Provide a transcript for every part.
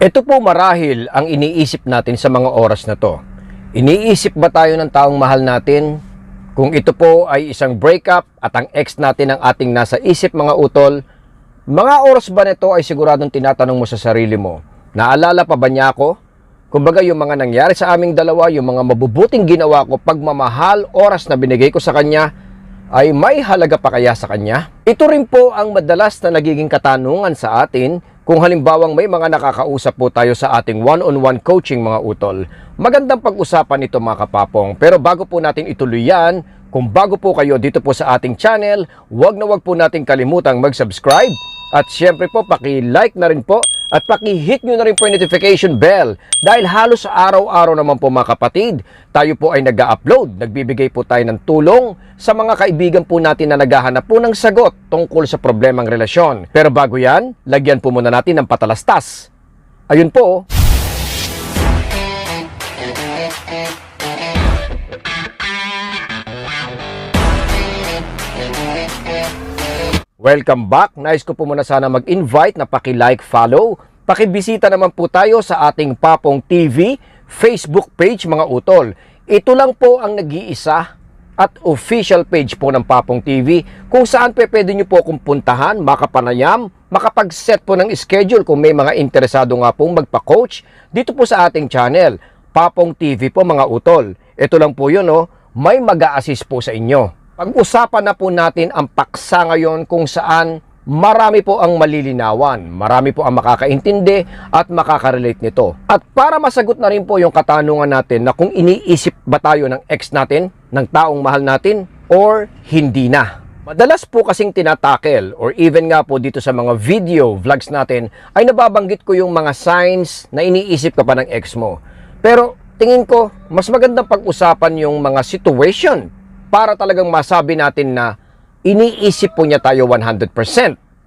Ito po marahil ang iniisip natin sa mga oras na to. Iniisip ba tayo ng taong mahal natin? Kung ito po ay isang breakup at ang ex natin ang ating nasa isip mga utol, mga oras ba nito ay siguradong tinatanong mo sa sarili mo, naalala pa ba niya ako? Kumbaga yung mga nangyari sa aming dalawa, yung mga mabubuting ginawa ko, pagmamahal, oras na binigay ko sa kanya, ay may halaga pa kaya sa kanya? Ito rin po ang madalas na nagiging katanungan sa atin kung halimbawang may mga nakakausap po tayo sa ating one-on-one coaching mga utol. Magandang pag-usapan ito mga kapapong. Pero bago po natin ituloy yan, kung bago po kayo dito po sa ating channel, huwag na huwag po natin kalimutang mag-subscribe. At syempre po, paki-like na rin po at paki-hit nyo na rin po yung notification bell dahil halos araw-araw naman po mga kapatid, tayo po ay nag upload nagbibigay po tayo ng tulong sa mga kaibigan po natin na naghahanap po ng sagot tungkol sa problemang relasyon. Pero bago yan, lagyan po muna natin ng patalastas. Ayun po, Welcome back. Nice ko po muna sana mag-invite na paki-like, follow. Pakibisita naman po tayo sa ating Papong TV Facebook page mga utol. Ito lang po ang nag-iisa at official page po ng Papong TV kung saan pe pwede nyo po akong puntahan, makapanayam, makapag-set po ng schedule kung may mga interesado nga pong magpa-coach dito po sa ating channel. Papong TV po mga utol. Ito lang po yun, oh. may mag assist po sa inyo. Pag-usapan na po natin ang paksa ngayon kung saan marami po ang malilinawan, marami po ang makakaintindi at makakarelate nito. At para masagot na rin po yung katanungan natin na kung iniisip ba tayo ng ex natin, ng taong mahal natin, or hindi na. Madalas po kasing tinatakel or even nga po dito sa mga video vlogs natin ay nababanggit ko yung mga signs na iniisip ka pa ng ex mo. Pero tingin ko, mas magandang pag-usapan yung mga situation para talagang masabi natin na iniisip po niya tayo 100%.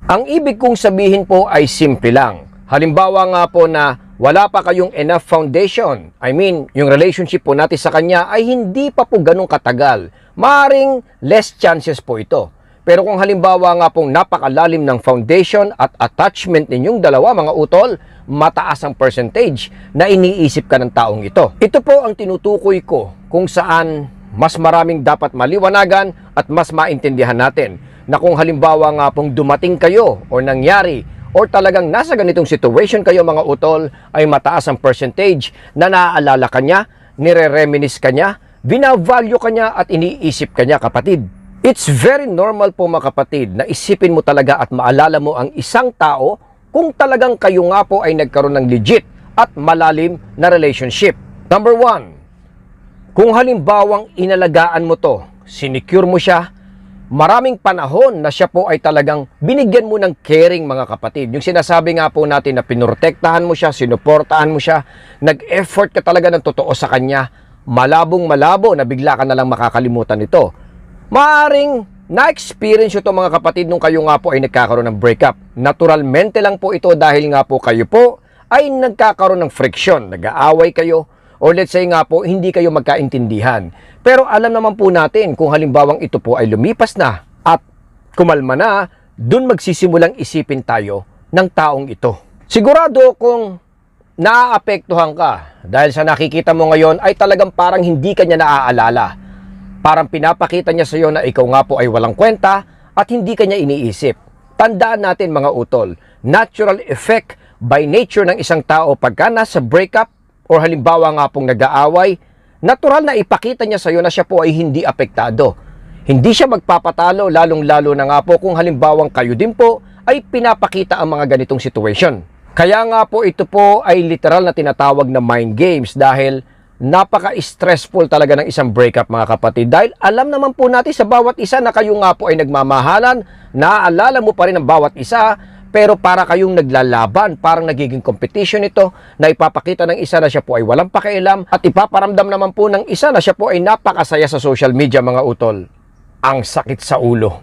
Ang ibig kong sabihin po ay simple lang. Halimbawa nga po na wala pa kayong enough foundation. I mean, yung relationship po natin sa kanya ay hindi pa po ganun katagal. Maaring less chances po ito. Pero kung halimbawa nga pong napakalalim ng foundation at attachment ninyong dalawa mga utol, mataas ang percentage na iniisip ka ng taong ito. Ito po ang tinutukoy ko kung saan mas maraming dapat maliwanagan at mas maintindihan natin na kung halimbawa nga pong dumating kayo o nangyari or talagang nasa ganitong situation kayo mga utol ay mataas ang percentage na naaalala ka niya, nire-reminis ka niya, binavalue ka niya at iniisip ka niya kapatid. It's very normal po mga kapatid na isipin mo talaga at maalala mo ang isang tao kung talagang kayo nga po ay nagkaroon ng legit at malalim na relationship. Number one, kung halimbawang inalagaan mo to, sinecure mo siya, maraming panahon na siya po ay talagang binigyan mo ng caring mga kapatid. Yung sinasabi nga po natin na pinrotektahan mo siya, sinuportahan mo siya, nag-effort ka talaga ng totoo sa kanya, malabong malabo na bigla ka na lang makakalimutan nito. Maaring na-experience ito mga kapatid nung kayo nga po ay nagkakaroon ng breakup. Naturalmente lang po ito dahil nga po kayo po ay nagkakaroon ng friction, nag-aaway kayo, or let's say nga po, hindi kayo magkaintindihan. Pero alam naman po natin kung halimbawang ito po ay lumipas na at kumalma na, dun magsisimulang isipin tayo ng taong ito. Sigurado kung naaapektuhan ka dahil sa nakikita mo ngayon ay talagang parang hindi ka niya naaalala. Parang pinapakita niya sa iyo na ikaw nga po ay walang kwenta at hindi ka niya iniisip. Tandaan natin mga utol, natural effect by nature ng isang tao pagka nasa breakup or halimbawa nga pong nag-aaway, natural na ipakita niya sa iyo na siya po ay hindi apektado. Hindi siya magpapatalo lalong-lalo na nga po kung halimbawang kayo din po ay pinapakita ang mga ganitong situation. Kaya nga po ito po ay literal na tinatawag na mind games dahil napaka-stressful talaga ng isang breakup mga kapatid dahil alam naman po natin sa bawat isa na kayo nga po ay nagmamahalan, naaalala mo pa rin ang bawat isa, pero para kayong naglalaban, parang nagiging competition ito na ipapakita ng isa na siya po ay walang pakialam at ipaparamdam naman po ng isa na siya po ay napakasaya sa social media mga utol. Ang sakit sa ulo.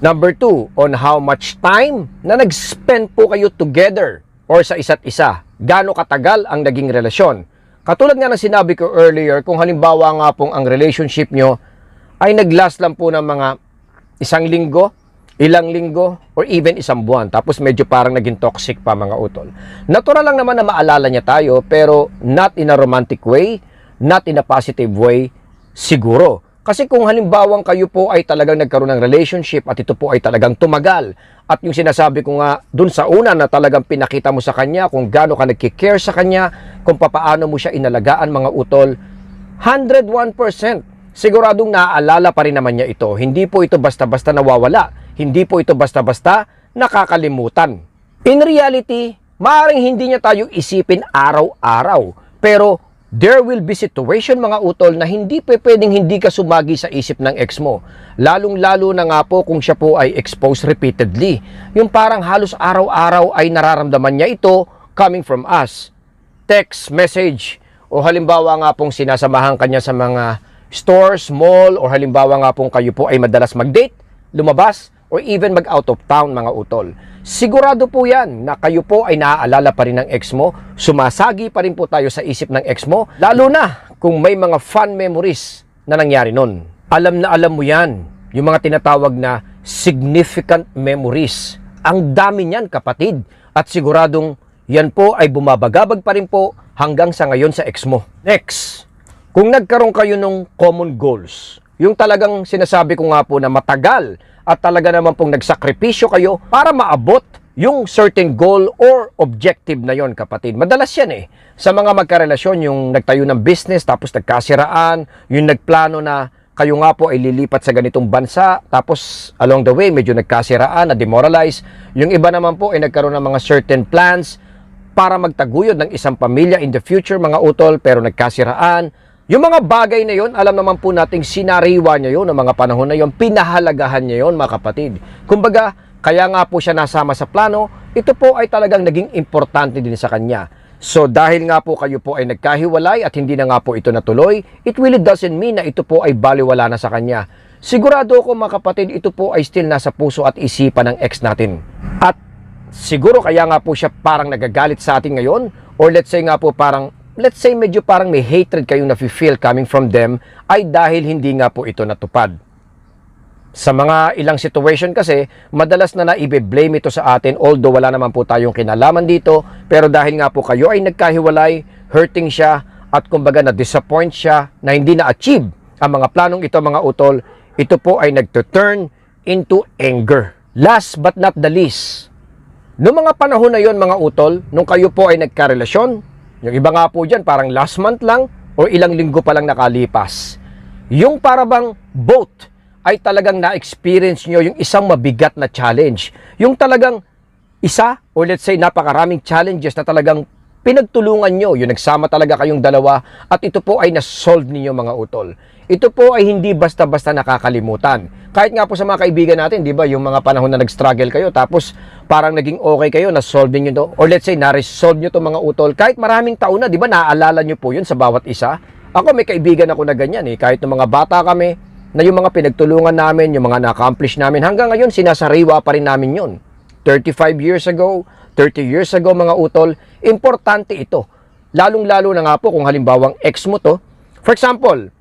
Number two, on how much time na nag-spend po kayo together or sa isa't isa. Gaano katagal ang naging relasyon. Katulad nga ng sinabi ko earlier, kung halimbawa nga pong ang relationship nyo ay nag-last lang po ng mga isang linggo, ilang linggo, or even isang buwan. Tapos medyo parang naging toxic pa mga utol. Natural lang naman na maalala niya tayo, pero not in a romantic way, not in a positive way, siguro. Kasi kung halimbawang kayo po ay talagang nagkaroon ng relationship at ito po ay talagang tumagal at yung sinasabi ko nga dun sa una na talagang pinakita mo sa kanya kung gaano ka nagkikare sa kanya, kung papaano mo siya inalagaan mga utol, 101% siguradong naaalala pa rin naman niya ito. Hindi po ito basta-basta nawawala. Hindi po ito basta-basta nakakalimutan. In reality, maaaring hindi niya tayo isipin araw-araw. Pero there will be situation mga utol na hindi pe pwedeng hindi ka sumagi sa isip ng ex mo. Lalong-lalo na nga po kung siya po ay exposed repeatedly. Yung parang halos araw-araw ay nararamdaman niya ito coming from us. Text, message, o halimbawa nga pong sinasamahan kanya sa mga stores, mall, o halimbawa nga pong kayo po ay madalas mag-date, lumabas, or even mag-out of town mga utol. Sigurado po yan na kayo po ay naaalala pa rin ng ex mo, sumasagi pa rin po tayo sa isip ng ex mo, lalo na kung may mga fun memories na nangyari nun. Alam na alam mo yan, yung mga tinatawag na significant memories. Ang dami niyan kapatid, at siguradong yan po ay bumabagabag pa rin po hanggang sa ngayon sa ex mo. Next, kung nagkaroon kayo ng common goals, yung talagang sinasabi ko nga po na matagal at talaga naman pong nagsakripisyo kayo para maabot yung certain goal or objective na yon kapatid. Madalas yan eh. Sa mga magkarelasyon, yung nagtayo ng business tapos nagkasiraan, yung nagplano na kayo nga po ay lilipat sa ganitong bansa tapos along the way medyo nagkasiraan, na demoralize. Yung iba naman po ay nagkaroon ng mga certain plans para magtaguyod ng isang pamilya in the future mga utol pero nagkasiraan. Yung mga bagay na yon, alam naman po nating sinariwa niya yon ng mga panahon na yon, pinahalagahan niya yon mga kapatid. Kumbaga, kaya nga po siya nasama sa plano, ito po ay talagang naging importante din sa kanya. So dahil nga po kayo po ay nagkahiwalay at hindi na nga po ito natuloy, it really doesn't mean na ito po ay baliwala na sa kanya. Sigurado ko mga kapatid, ito po ay still nasa puso at isipan ng ex natin. At siguro kaya nga po siya parang nagagalit sa atin ngayon or let's say nga po parang let's say medyo parang may hatred kayong nafe-feel coming from them ay dahil hindi nga po ito natupad. Sa mga ilang situation kasi, madalas na naibe-blame ito sa atin although wala naman po tayong kinalaman dito pero dahil nga po kayo ay nagkahiwalay, hurting siya at kumbaga na-disappoint siya na hindi na-achieve ang mga planong ito mga utol, ito po ay nagto-turn into anger. Last but not the least, Noong mga panahon na yon mga utol, nung kayo po ay nagkarelasyon, yung iba nga po dyan parang last month lang o ilang linggo pa lang nakalipas. Yung parabang both ay talagang na-experience nyo yung isang mabigat na challenge. Yung talagang isa or let's say napakaraming challenges na talagang pinagtulungan nyo, yung nagsama talaga kayong dalawa at ito po ay na-solve ninyo mga utol. Ito po ay hindi basta-basta nakakalimutan. Kahit nga po sa mga kaibigan natin, di ba, yung mga panahon na nag-struggle kayo, tapos parang naging okay kayo, na-solve niyo to, or let's say, na-resolve nyo to mga utol, kahit maraming taon na, di ba, naaalala nyo po yun sa bawat isa. Ako, may kaibigan ako na ganyan eh, kahit nung mga bata kami, na yung mga pinagtulungan namin, yung mga na-accomplish namin, hanggang ngayon, sinasariwa pa rin namin yun. 35 years ago, 30 years ago mga utol, importante ito. Lalong-lalo na nga po kung halimbawang ex mo to. For example,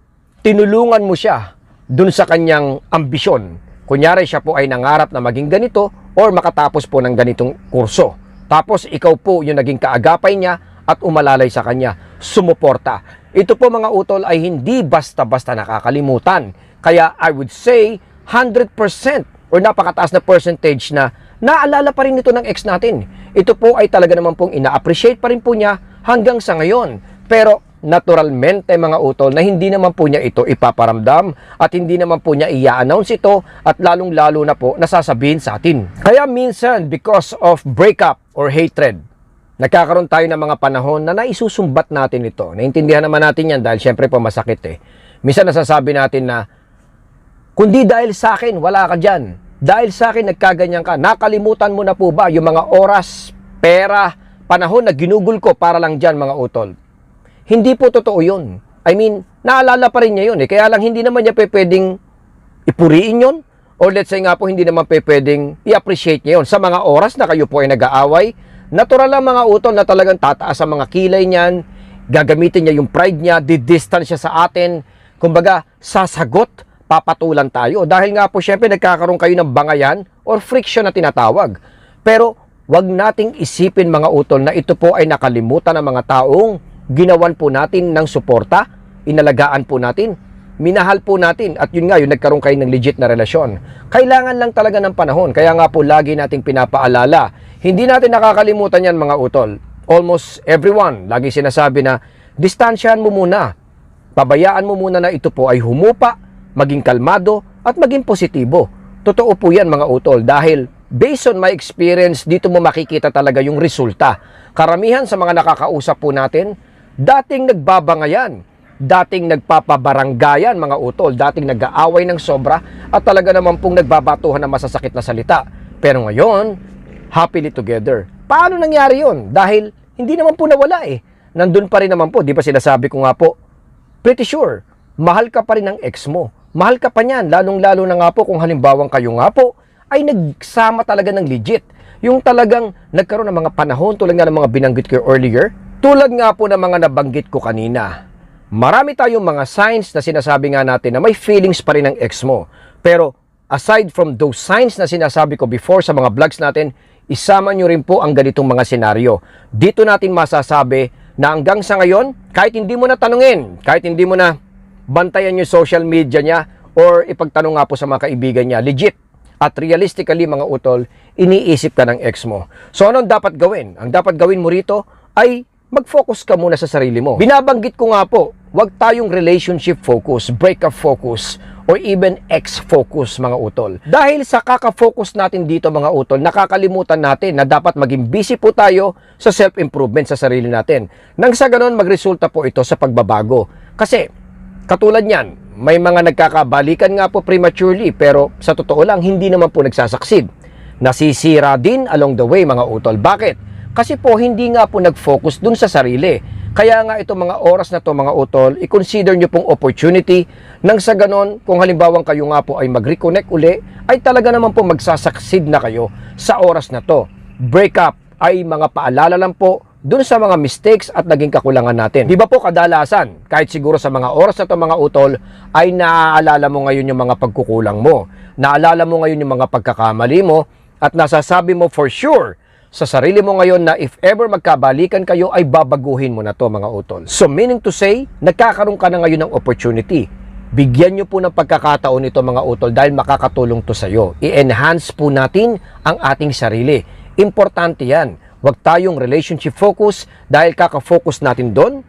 tinulungan mo siya dun sa kanyang ambisyon. Kunyari siya po ay nangarap na maging ganito or makatapos po ng ganitong kurso. Tapos ikaw po yung naging kaagapay niya at umalalay sa kanya, sumuporta. Ito po mga utol ay hindi basta-basta nakakalimutan. Kaya I would say 100% or napakataas na percentage na naalala pa rin ito ng ex natin. Ito po ay talaga naman pong ina-appreciate pa rin po niya hanggang sa ngayon. Pero naturalmente mga utol na hindi naman po niya ito ipaparamdam at hindi naman po niya i-announce ito at lalong-lalo na po nasasabihin sa atin. Kaya minsan because of breakup or hatred, nagkakaroon tayo ng mga panahon na naisusumbat natin ito. Naintindihan naman natin yan dahil syempre po masakit eh. Minsan nasasabi natin na kundi dahil sa akin, wala ka dyan. Dahil sa akin, nagkaganyan ka. Nakalimutan mo na po ba yung mga oras, pera, panahon na ginugol ko para lang dyan mga utol? Hindi po totoo yun. I mean, naalala pa rin niya yun eh. Kaya lang hindi naman niya pwedeng ipuriin yun. Or let's say nga po, hindi naman pwedeng i-appreciate niya yun. Sa mga oras na kayo po ay nag-aaway, natural lang mga utol na talagang tataas ang mga kilay niyan, gagamitin niya yung pride niya, didistance siya sa atin. Kumbaga, sasagot, papatulan tayo. Dahil nga po, syempre, nagkakaroon kayo ng bangayan or friction na tinatawag. Pero wag nating isipin mga utol na ito po ay nakalimutan ng mga taong ginawan po natin ng suporta, inalagaan po natin, minahal po natin at yun nga yung nagkaroon kayo ng legit na relasyon. Kailangan lang talaga ng panahon. Kaya nga po lagi nating pinapaalala. Hindi natin nakakalimutan yan mga utol. Almost everyone lagi sinasabi na distansyahan mo muna. Pabayaan mo muna na ito po ay humupa, maging kalmado at maging positibo. Totoo po yan mga utol dahil based on my experience dito mo makikita talaga yung resulta. Karamihan sa mga nakakausap po natin, dating nagbabangayan, dating nagpapabaranggayan mga utol, dating nag-aaway ng sobra at talaga naman pong nagbabatuhan ng masasakit na salita. Pero ngayon, happily together. Paano nangyari yon? Dahil hindi naman po nawala eh. Nandun pa rin naman po, di ba sinasabi ko nga po, pretty sure, mahal ka pa rin ng ex mo. Mahal ka pa niyan, lalong-lalo na nga po kung halimbawang kayo nga po ay nagsama talaga ng legit. Yung talagang nagkaroon ng mga panahon tulad nga ng mga binanggit ko earlier, tulad nga po ng mga nabanggit ko kanina. Marami tayong mga signs na sinasabi nga natin na may feelings pa rin ng ex mo. Pero aside from those signs na sinasabi ko before sa mga vlogs natin, isama nyo rin po ang ganitong mga senaryo. Dito natin masasabi na hanggang sa ngayon, kahit hindi mo na tanungin, kahit hindi mo na bantayan yung social media niya or ipagtanong nga po sa mga kaibigan niya, legit at realistically mga utol, iniisip ka ng ex mo. So anong dapat gawin? Ang dapat gawin mo rito ay mag-focus ka muna sa sarili mo. Binabanggit ko nga po, huwag tayong relationship focus, breakup focus, or even ex-focus mga utol. Dahil sa kaka-focus natin dito mga utol, nakakalimutan natin na dapat maging busy po tayo sa self-improvement sa sarili natin. Nang sa ganon, magresulta po ito sa pagbabago. Kasi, katulad niyan, may mga nagkakabalikan nga po prematurely pero sa totoo lang hindi naman po nagsasaksid. Nasisira din along the way mga utol. Bakit? Kasi po hindi nga po nag-focus dun sa sarili. Kaya nga itong mga oras na to mga utol, i-consider nyo pong opportunity nang sa ganon, kung halimbawang kayo nga po ay mag-reconnect uli, ay talaga naman po magsasaksid na kayo sa oras na to. Breakup ay mga paalala lang po dun sa mga mistakes at naging kakulangan natin. Di ba po kadalasan, kahit siguro sa mga oras na to mga utol, ay naaalala mo ngayon yung mga pagkukulang mo. Naalala mo ngayon yung mga pagkakamali mo at nasasabi mo for sure sa sarili mo ngayon na if ever magkabalikan kayo ay babaguhin mo na to mga utol. So meaning to say, nagkakaroon ka na ngayon ng opportunity. Bigyan nyo po ng pagkakataon ito mga utol dahil makakatulong to sa iyo. I-enhance po natin ang ating sarili. Importante yan. Huwag tayong relationship focus dahil kaka-focus natin doon.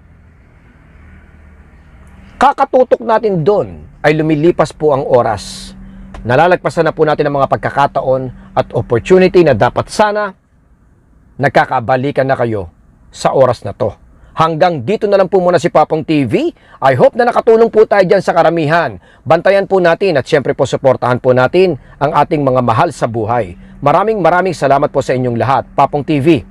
Kakatutok natin doon ay lumilipas po ang oras. Nalalagpasan na po natin ang mga pagkakataon at opportunity na dapat sana nagkakabalikan na kayo sa oras na to. Hanggang dito na lang po muna si Papong TV. I hope na nakatulong po tayo dyan sa karamihan. Bantayan po natin at syempre po suportahan po natin ang ating mga mahal sa buhay. Maraming maraming salamat po sa inyong lahat. Papong TV,